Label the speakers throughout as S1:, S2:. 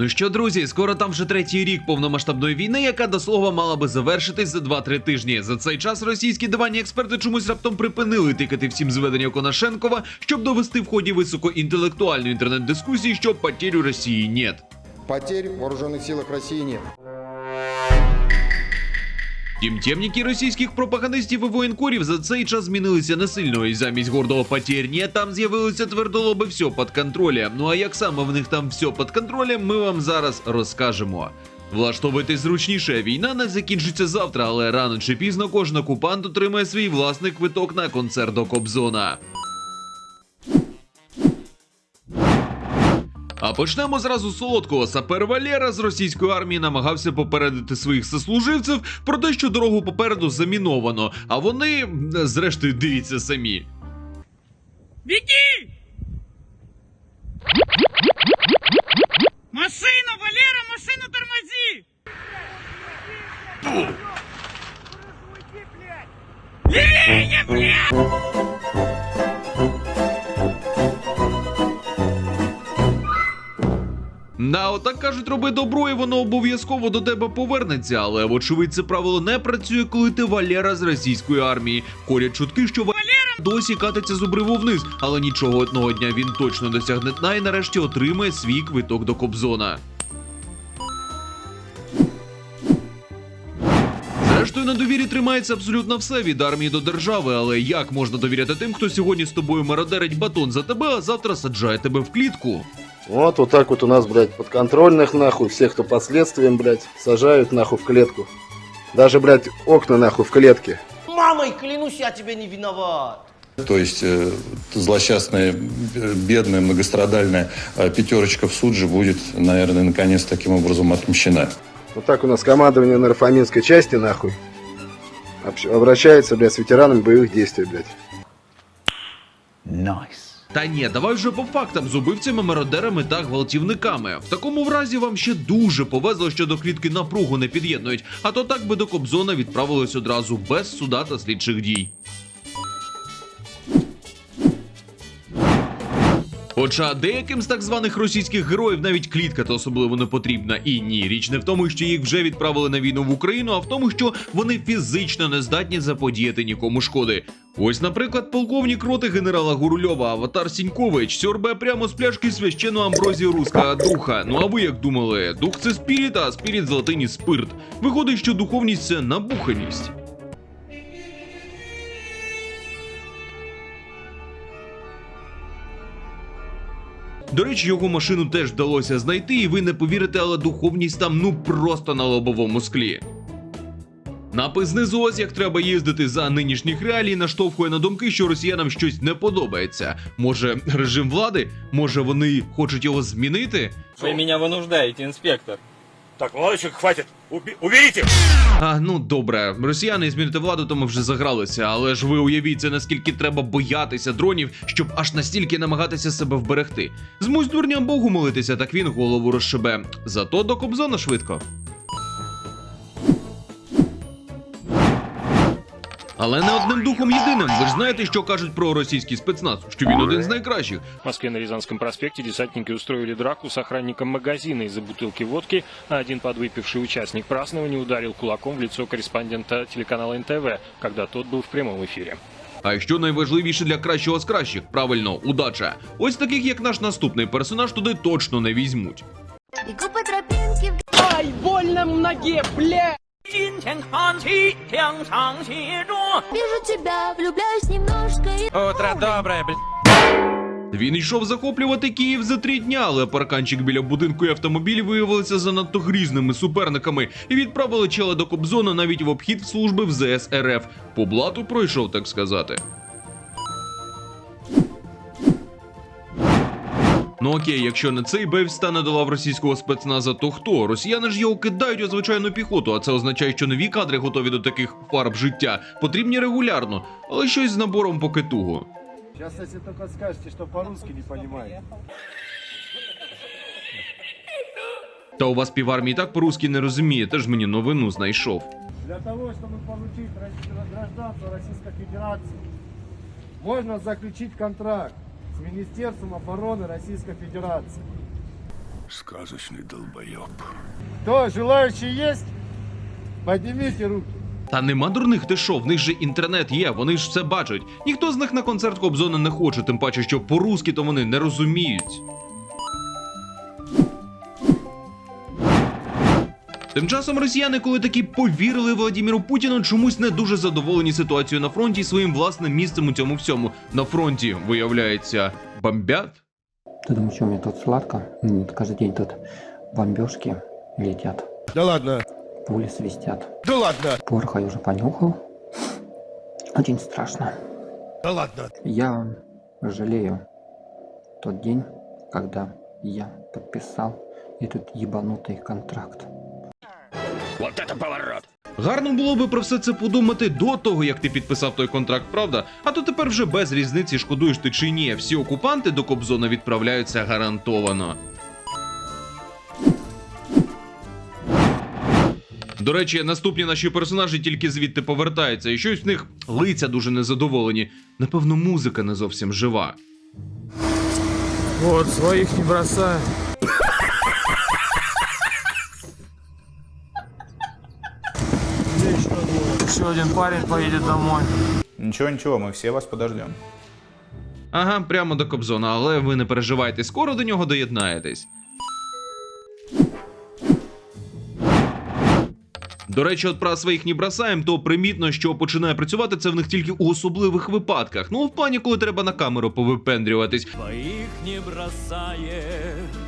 S1: Ну що, друзі, скоро там вже третій рік повномасштабної війни, яка до слова мала би завершитись за 2-3 тижні. За цей час російські диванні експерти чомусь раптом припинили тикати всім зведення Конашенкова, щоб довести в ході високоінтелектуальної інтернет-дискусії, що потерю Росії нет.
S2: Потерь в вооруженных силах Росії нет.
S1: Тім темніки російських пропагандистів і воєнкорів за цей час змінилися не сильно, і замість гордого потерні там з'явилися твердолоби все під контролем. Ну а як саме в них там все під контролем, ми вам зараз розкажемо. Влаштовуйтесь зручніше, війна не закінчиться завтра, але рано чи пізно кожен окупант отримає свій власний квиток на концерт до Кобзона. А почнемо зразу з солодкого. Сапер Валєра з російської армії намагався попередити своїх сослуживців про те, що дорогу попереду заміновано. А вони, зрештою, дивіться самі.
S3: Беги! Машину, Валера, машину тормози! Левее, блядь!
S1: Да, отак кажуть, роби добро, і воно обов'язково до тебе повернеться. Але вочевидь, це правило не працює, коли ти Валера з російської армії. Ходять чутки, що Валера досі катиться з обриву вниз, але нічого одного дня він точно досягне дна і нарешті отримає свій квиток до Кобзона. Зрештою, на довірі тримається абсолютно все від армії до держави. Але як можна довіряти тим, хто сьогодні з тобою мародерить батон за тебе, а завтра саджає тебе в клітку?
S4: Вот, вот так вот у нас, блядь, подконтрольных, нахуй, всех, кто последствиям, блядь, сажают, нахуй, в клетку. Даже, блядь, окна, нахуй, в клетке.
S5: Мамой, клянусь, я тебе не виноват.
S6: То есть э, злосчастная, э, бедная, многострадальная э, пятерочка в суд же будет, наверное, наконец таким образом отмщена.
S4: Вот так у нас командование Нарфаминской части, нахуй, обращается, блядь, с ветеранами боевых действий, блядь.
S1: Та ні, давай вже по фактам з убивцями, мародерами та гвалтівниками. В такому разі вам ще дуже повезло, що до клітки напругу не під'єднують, а то так би до Кобзона відправилось одразу без суда та слідчих дій. Хоча деяким з так званих російських героїв навіть клітка то особливо не потрібна. І ні, річ не в тому, що їх вже відправили на війну в Україну, а в тому, що вони фізично не здатні заподіяти нікому шкоди. Ось, наприклад, полковник роти генерала Гурульова Аватар Сінькович сьорбе прямо з пляшки священну амброзію руска духа. Ну а ви як думали, дух це спіріт, а спіріт з латині спирт. Виходить, що духовність це набуханість. До речі, його машину теж вдалося знайти, і ви не повірите, але духовність там ну просто на лобовому склі. Напис знизу ось як треба їздити за нинішніх реалій наштовхує на думки, що росіянам щось не подобається. Може, режим влади? Може, вони хочуть його змінити?
S7: Вы меня вынуждаете, инспектор.
S8: Так, молодчик, хватит. Уби- уберите!
S1: А ну добре, росіяни змінити владу, то ми вже загралися. Але ж ви уявіть, це наскільки треба боятися дронів, щоб аж настільки намагатися себе вберегти. Змусь дурням Богу молитися, так він голову розшибе. Зато до Кобзона швидко. Але не одним духом єдиним. Ви ж знаєте, що кажуть про російський спецназ, що він один з найкращих.
S8: В Москве на Рязанском проспекте десантники устроили драку с охранником магазина из-за бутылки водки, а один подвыпивший участник празднования ударил кулаком в лицо корреспондента телеканала НТВ, когда тот был в прямом эфире.
S1: А що найважливіше для кращого з кращих? Правильно, удача. Ось таких, як наш наступний персонаж, туди точно не візьмуть.
S9: Иду по тропинке
S3: Ай, больно в ноге, блядь! 金钱看齐，墙上写着。
S9: вижу тебя, влюбляюсь немножко и...
S7: Утро доброе, блядь.
S1: Він йшов захоплювати Київ за три дня, але парканчик біля будинку і автомобіль виявилися занадто грізними суперниками і відправили чела до Кобзона навіть в обхід служби в ЗС РФ. По блату пройшов, так сказати. Ну окей, якщо не цей бейв стане до лав російського спецназа, то хто? Росіяни ж його кидають у звичайну піхоту, а це означає, що нові кадри готові до таких фарб життя. Потрібні регулярно, але щось з набором поки туго.
S4: Сейчас, если только скажете, что по-русски не понимаете.
S1: Та у вас півармії так по-русски не розуміє, теж мені новину знайшов.
S4: Для того, чтобы получить гражданство Российской Федерации, можно заключить контракт с Министерством обороны Российской Федерации.
S10: Сказочный долбоеб.
S4: Кто, желающие есть? Поднимите руки.
S1: Та нема дурних, ти що, в них же інтернет є, вони ж все бачать. Ніхто з них на концерт Кобзона не хоче, тим паче, що по-русски то вони не розуміють. Тим часом росіяни, коли таки повірили Владіміру Путіну, чомусь не дуже задоволені ситуацією на фронті і своїм власним місцем у цьому всьому. На фронті, виявляється, бомбят.
S11: Ты думаешь, что у меня тут сладко? М, Каждый день тут бомбежки летят,
S10: Да ладно,
S11: пули свистят.
S10: да ладно,
S11: Пороха я уже понюхал. Очень страшно.
S10: да ладно.
S11: Я жалею тот день, когда я подписал этот ебанутый контракт.
S1: Гарно було би про все це подумати до того, як ти підписав той контракт, правда? А то тепер вже без різниці шкодуєш ти чи ні. Всі окупанти до Кобзона відправляються гарантовано. До речі, наступні наші персонажі тільки звідти повертаються, і щось в них лиця дуже незадоволені. Напевно, музика не зовсім жива.
S7: Вот, своих не бросай. Еще один парень поедет домой.
S10: Ничего, ничего, мы все вас подождем.
S1: Ага, прямо до Кобзона, але ви не переживайте, скоро до нього доєднаєтесь. До речі, от про своїх не бросаєм, то примітно, що починає працювати це в них тільки у особливих випадках. Ну, в плані, коли треба на камеру повипендрюватись.
S9: Своих не бросает.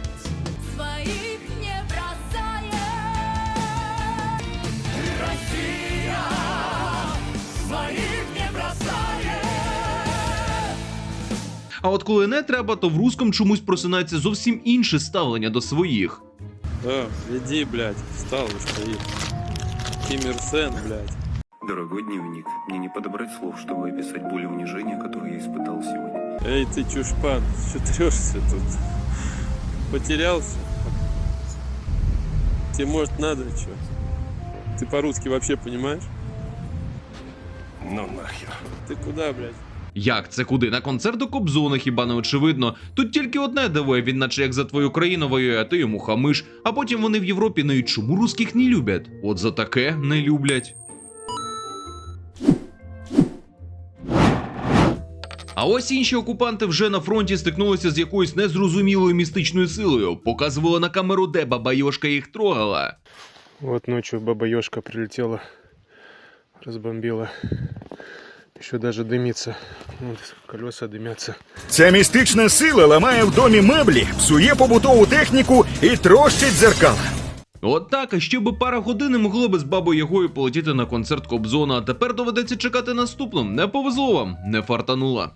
S1: А от коли не треба, то в русском чомусь просинається зовсім інше ставлення до своїх.
S7: Да, иди, блядь, встал и стоит. Ким Ир Сен, блядь.
S10: Дорогой дневник, мне не подобрать слов, чтобы описать боль и унижение, которое я испытал сегодня.
S7: Эй, ты чушпан, что трешься тут? Потерялся? Тебе, может, надо что? Ты по-русски вообще понимаешь?
S10: Ну нахер.
S7: Ты куда, блядь?
S1: Як це куди? На концерт до Кобзона хіба не очевидно? Тут тільки одне дивує, він наче як за твою країну воює, а ти йому хамиш. А потім вони в Європі ну і чому русських не люблять? От за таке не люблять. А ось інші окупанти вже на фронті стикнулися з якоюсь незрозумілою містичною силою. Показували на камеру, де бабайошка їх трогала.
S8: Вот ночью баба Ёшка прилетела, разбомбила. Еще даже димиться. Колеса димяться.
S10: Ця містична сила ламає в домі меблі, псує побутову техніку і трощить дзеркала.
S1: От так, а ще би пара годин могло би з бабою Ягою полетіти на концерт Кобзона, а тепер доведеться чекати наступним. Не повезло вам, не фартанула.